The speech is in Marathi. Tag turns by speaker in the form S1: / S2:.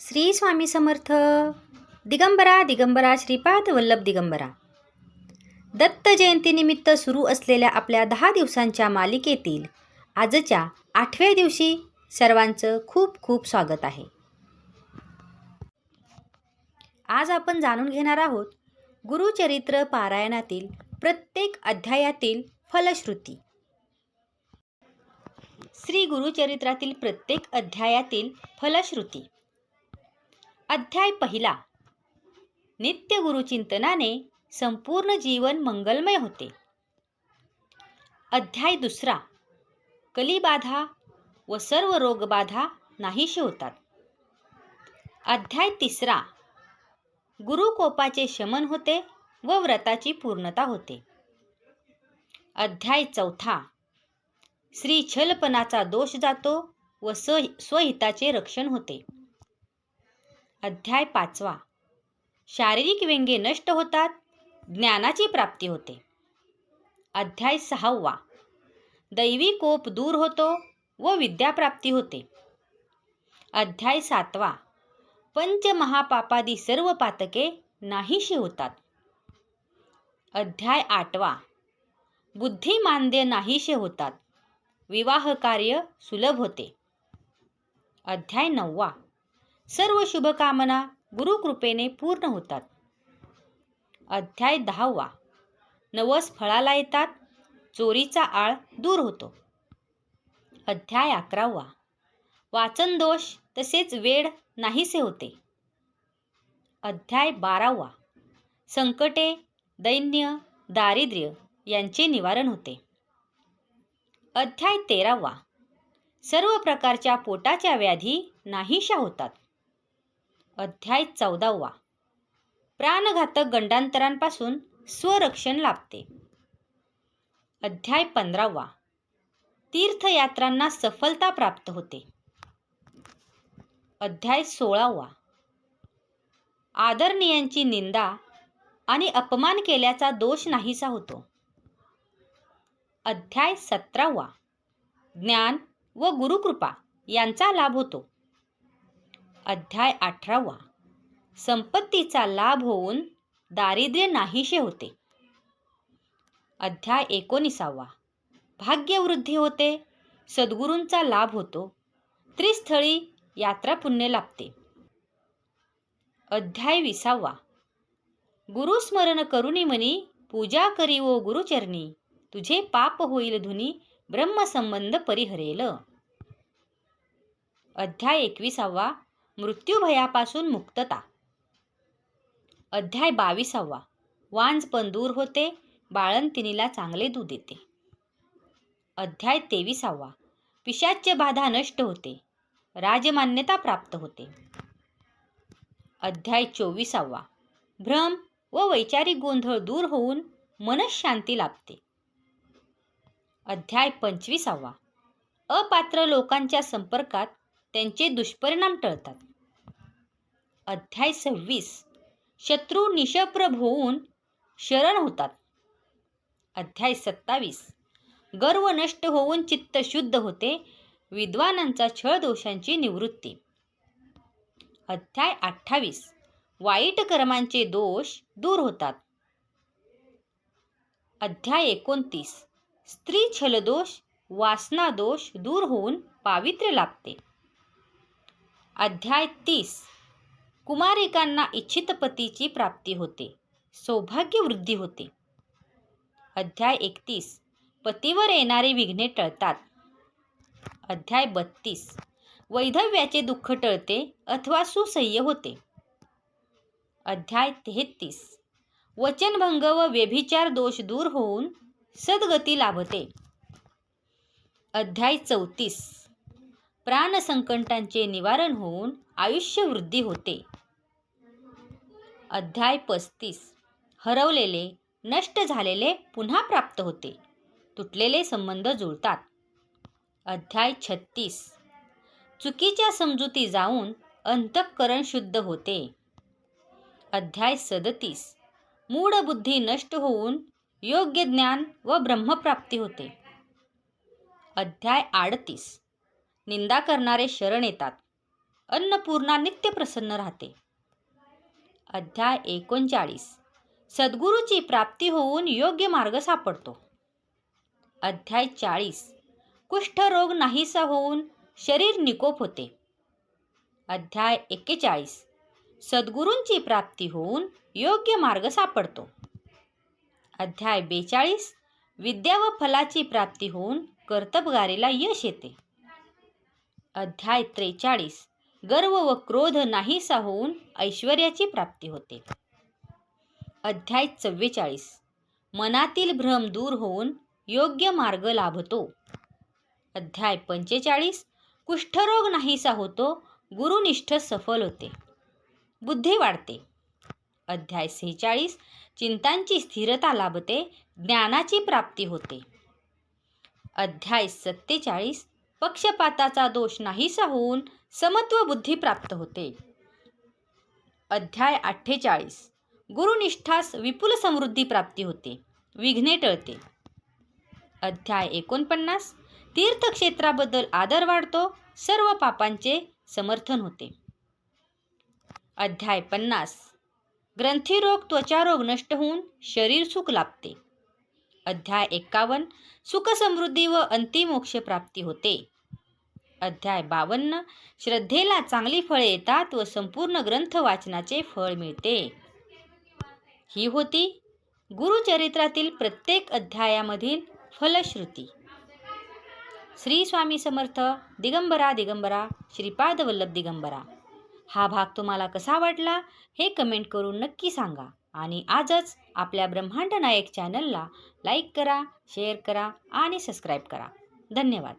S1: श्री स्वामी समर्थ. दिगंबरा दिगंबरा श्रीपाद वल्लभ दिगंबरा. दत्त जयंतीनिमित्त सुरू असलेल्या आपल्या दहा दिवसांच्या मालिकेतील आजच्या आठव्या दिवशी सर्वांचं खूप खूप स्वागत आहे. आज आपण जाणून घेणार आहोत गुरुचरित्र पारायणातील प्रत्येक अध्यायातील फलश्रुती. श्री गुरुचरित्रातील प्रत्येक अध्यायातील फलश्रुती. अध्याय पहिला. नित्य गुरुचिंतनाने संपूर्ण जीवन मंगलमय होते. अध्याय दुसरा. कलिबाधा व सर्व रोगबाधा नाहीशी होतात. अध्याय तिसरा. गुरुकोपाचे शमन होते व व्रताची पूर्णता होते. अध्याय चौथा. श्री छलपणाचा दोष जातो व स स्वहिताचे रक्षण होते. अध्याय पाचवा. शारीरिक व्यंगे नष्ट होतात ज्ञानाची प्राप्ती होते. अध्याय सहावा. दैवी कोप दूर होतो व विद्याप्राप्ती होते. अध्याय सातवा. पंचमहापापादी सर्व पातके नाहीशी होतात. अध्याय आठवा. बुद्धिमांद्य नाहीशे होतात. विवाह कार्य सुलभ होते. अध्याय नववा. सर्व शुभकामना गुरुकृपेने पूर्ण होतात. अध्याय दहावा. नवस फळाला येतात चोरीचा आळ दूर होतो. अध्याय अकरावा. वाचन दोष तसेच वेळ नाहीसे होते. अध्याय बारावा. संकटे दैन्य दारिद्र्य यांचे निवारण होते. अध्याय तेरावा. सर्व प्रकारच्या पोटाच्या व्याधी नाहीशा होतात. अध्याय चौदावा. प्राणघातक गंडांतरांपासून स्वरक्षण लाभते. अध्याय पंधरावा. तीर्थयात्रांना सफलता प्राप्त होते. अध्याय सोळावा. आदरणीयांची निंदा आणि अपमान केल्याचा दोष नाहीसा होतो. अध्याय सतरावा. ज्ञान व गुरुकृपा यांचा लाभ होतो. अध्याय अठरावा. संपत्तीचा लाभ होऊन दारिद्र्य नाहीशे होते. अध्याय एकोणीसावा. भाग्यवृद्धी होते सद्गुरूंचा लाभ होतो त्रिस्थळी यात्रा पुण्य लाभते. अध्याय विसावा. गुरुस्मरण करुणी म्हणी पूजा करी ओ गुरुचरणी तुझे पाप होईल धुनी ब्रह्मसंबंध परिहरेल. अध्याय एकविसावा. मृत्यूभयापासून मुक्तता. अध्याय बावीसावा. वांजपण दूर होते बाळंतिनीला चांगले दूध येते अध्याय तेविसावा. पिशाच्य बाधा नष्ट होते राजमान्यता प्राप्त होते. अध्याय चोवीसावा. भ्रम व वैचारिक गोंधळ दूर होऊन मनशांती लाभते. अध्याय पंचवीसावा. अपात्र लोकांच्या संपर्कात त्यांचे दुष्परिणाम टळतात. अध्याय सव्वीस. शत्रू निशप्रभ होऊन शरण होतात. अध्याय सत्तावीस. गर्व नष्ट होऊन चित्त शुद्ध होते विद्वानांचा छळ दोषांची निवृत्ती. अध्याय अठ्ठावीस. वाईट कर्मांचे दोष दूर होतात. अध्याय एकोणतीस. स्त्री छलदोष वासना दोष दूर होऊन पावित्र्य लाभते. अध्याय तीस. कुमारिकांना इच्छित पतीची प्राप्ती होते. सौभाग्य वृद्धी होते. अध्याय एकतीस. पतीवर येणारी विघ्ने टळतात. अध्याय बत्तीस. वैधव्याचे दुःख टळते अथवा सुसह्य होते. अध्याय तेहत्तीस वचनभंग व व्यभिचार दोष दूर होऊन सद्गती लाभते. अध्याय चौतीस. प्राणसंकटांचे निवारण होऊन आयुष्य वृद्धी होते. अध्याय पस्तीस. हरवलेले नष्ट झालेले पुन्हा प्राप्त होते. तुटलेले संबंध जुळतात. अध्याय छत्तीस. चुकीच्या समजुती जाऊन अंतःकरण शुद्ध होते. अध्याय सदतीस. मूळ बुद्धी नष्ट होऊन योग्य ज्ञान व ब्रह्मप्राप्ती होते. अध्याय आडतीस. निंदा करणारे शरण येतात. अन्नपूर्णा नित्य प्रसन्न राहते. अध्याय एकोणचाळीस. सद्गुरूची प्राप्ती होऊन योग्य मार्ग सापडतो. अध्याय चाळीस. कुष्ठरोग नाहीसा होऊन शरीर निकोप होते. अध्याय एक्केचाळीस. सद्गुरूंची प्राप्ती होऊन योग्य मार्ग सापडतो. अध्याय बेचाळीस. विद्या व फलाची प्राप्ती होऊन कर्तबगारीला यश येते. अध्याय त्रेचाळीस. गर्व व क्रोध नाहीसा होऊन ऐश्वर्याची प्राप्ती होते. अध्याय चव्वेचाळीस. मनातील भ्रम दूर होऊन योग्य मार्ग लाभतो. अध्याय पंचेचाळीस. कुष्ठरोग नाहीसा होतो गुरुनिष्ठ सफल होते. बुद्धी वाढते. अध्याय सेहेचाळीस. चिंतांची स्थिरता लाभते ज्ञानाची प्राप्ती होते. अध्याय सत्तेचाळीस. पक्षपाताचा दोष नाहीसा होऊन समत्व बुद्धी प्राप्त होते. अध्याय अठ्ठेचाळीस. गुरुनिष्ठास विपुल समृद्धी प्राप्ती होते. विघ्ने टळते. अध्याय एकोणपन्नास. तीर्थक्षेत्राबद्दल आदर वाढतो सर्व पापांचे समर्थन होते. अध्याय पन्नास. ग्रंथिरोग त्वचारोग नष्ट होऊन शरीर सुख लाभते. अध्याय एक्कावन्न सुखसमृद्धी व अंतिमोक्ष प्राप्ती होते. अध्याय बावन्न श्रद्धेला चांगली फळे येतात व संपूर्ण ग्रंथ वाचनाचे फळ मिळते. ही होती गुरुचरित्रातील प्रत्येक अध्यायामधील फलश्रुती. श्री स्वामी समर्थ दिगंबरा दिगंबरा श्रीपाद वल्लभ दिगंबरा. हा भाग तुम्हाला कसा वाटला हे कमेंट करून नक्की सांगा. आणि आजच आपल्या ब्रह्मांड नायक चॅनलला लाईक करा शेअर करा आणि सबस्क्राईब करा. धन्यवाद.